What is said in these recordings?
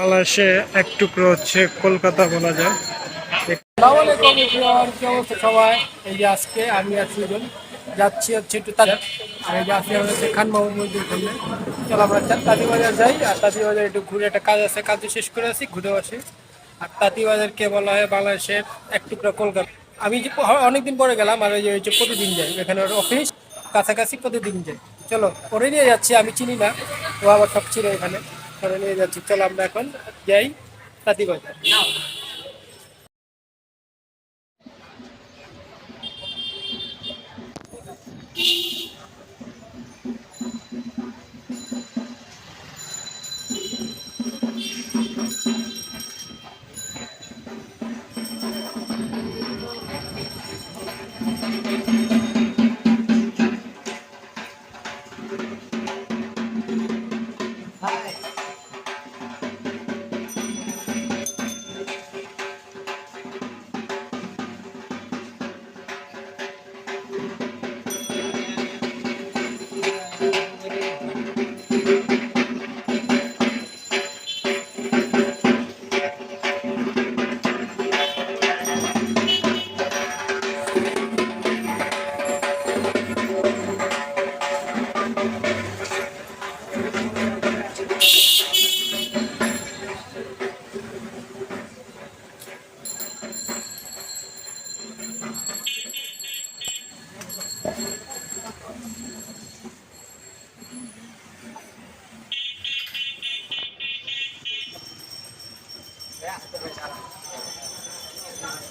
বাংলাদেশে এক টুকরো হচ্ছে কলকাতা বলা যায়। সবাই? এই যে আজকে আমি যাচ্ছি একটু আর এই যে খান চলো আমরা যাই। আর একটু ঘুরে একটা কাজ আছে। কাজ শেষ করে আসি আর বলা হয় বাংলাদেশের এক টুকরা কলকাতা। আমি যে অনেকদিন পরে গেলাম, আর ওই যে প্রতিদিন যাই। এখানে অফিস কাছাকাছি প্রতিদিন যাই। চলো, পরে নিয়ে যাচ্ছি। আমি চিনি না। ও আবার সব ছিল এখানে। পরে নিয়ে যাচ্ছি। চলো আমরা এখন যাই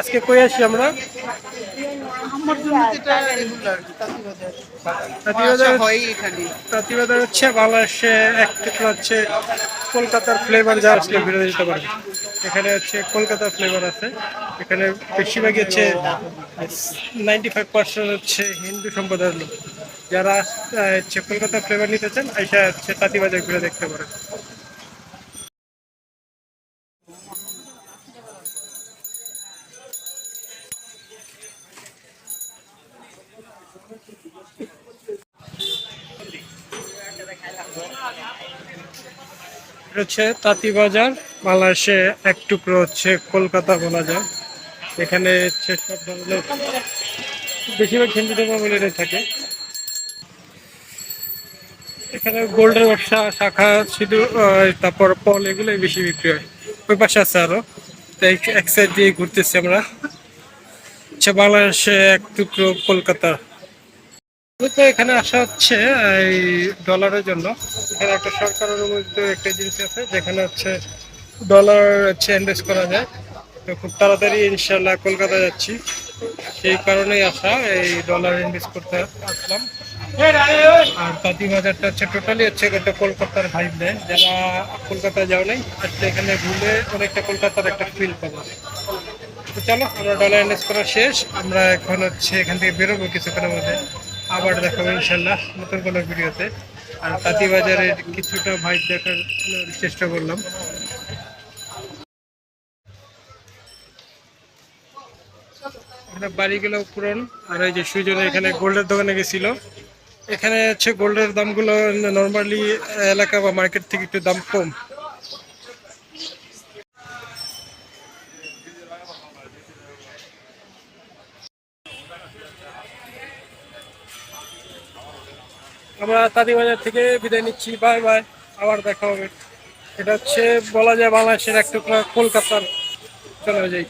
আজকে কই আসি আমরা? তাঁতিবাজার হচ্ছে বাংলাদেশে এক টুকরো হচ্ছে কলকাতার ফ্লেভার যা আসলে ঘুরে দিতে পারে। এখানে হচ্ছে কলকাতার ফ্লেভার আছে। এখানে বেশিরভাগই হচ্ছে নাইনটি ফাইভ পার্সেন্ট হচ্ছে হিন্দু সম্প্রদায়ের লোক। যারা হচ্ছে কলকাতার ফ্লেভার নিতে চান এসে হচ্ছে তাঁতিবাজার ঘুরে দেখতে পারেন। এটা হচ্ছে তাঁতিবাজার বাংলাদেশে এক টুকরো হচ্ছে কলকাতা বলা যায় এখানে হচ্ছে সব ধরনের বেশিরভাগ হিন্দু ধর্মাবলীরাই থাকে। এখানে গোল্ডের ব্যবসা, শাখা শুধু তারপর পল এগুলোই বেশি বিক্রি হয়। ওই পাশে আছে আরও। তাই এক সাইড দিয়ে ঘুরতেছি আমরা। হচ্ছে বাংলাদেশে এক টুকরো কলকাতা। এখানে আসা হচ্ছে, এই ডলারের জন্য। এখানে একটা সরকার অনুমোদিত একটা এজেন্সি আছে, যেখানে হচ্ছে ডলার হচ্ছে ইনভেস্ট করা যায়। তো খুব তাড়াতাড়ি ইনশাল্লাহ কলকাতা যাচ্ছি। সেই কারণেই আসা, এই ডলার ইনভেস্ট করতে আসলাম। আর তাঁতি বাজারটা হচ্ছে টোটালি হচ্ছে একটা কলকাতার ভাইব দেয় যারা কলকাতায় যাও নাই, আসলে এখানে ঘুরে অনেকটা কলকাতার একটা ফিল পাবো। তো চলো, আমরা ডলার ইনভেস্ট করা শেষ। আমরা এখন হচ্ছে এখান থেকে বেরোবো কিছুক্ষণের মধ্যে। আবার দেখাবো ইনশাল্লাহ নতুন কোনো ভিডিওতে। আর বাজারের কিছুটা ভাইব দেখার চেষ্টা করলাম। বাড়িগুলো পুরন আর ওই যে সুজন এখানে গোল্ডের দোকানে গেছিল। এখানে হচ্ছে গোল্ডের দামগুলো নর্মালি এলাকা বা মার্কেট থেকে একটু দাম কম। আমরা তাঁতিবাজার থেকে বিদায় নিচ্ছি। বাই বাই, আবার দেখা হবে। এটা হচ্ছে বলা যায় বাংলাদেশের এক টুকরা কলকাতার চলে যাই।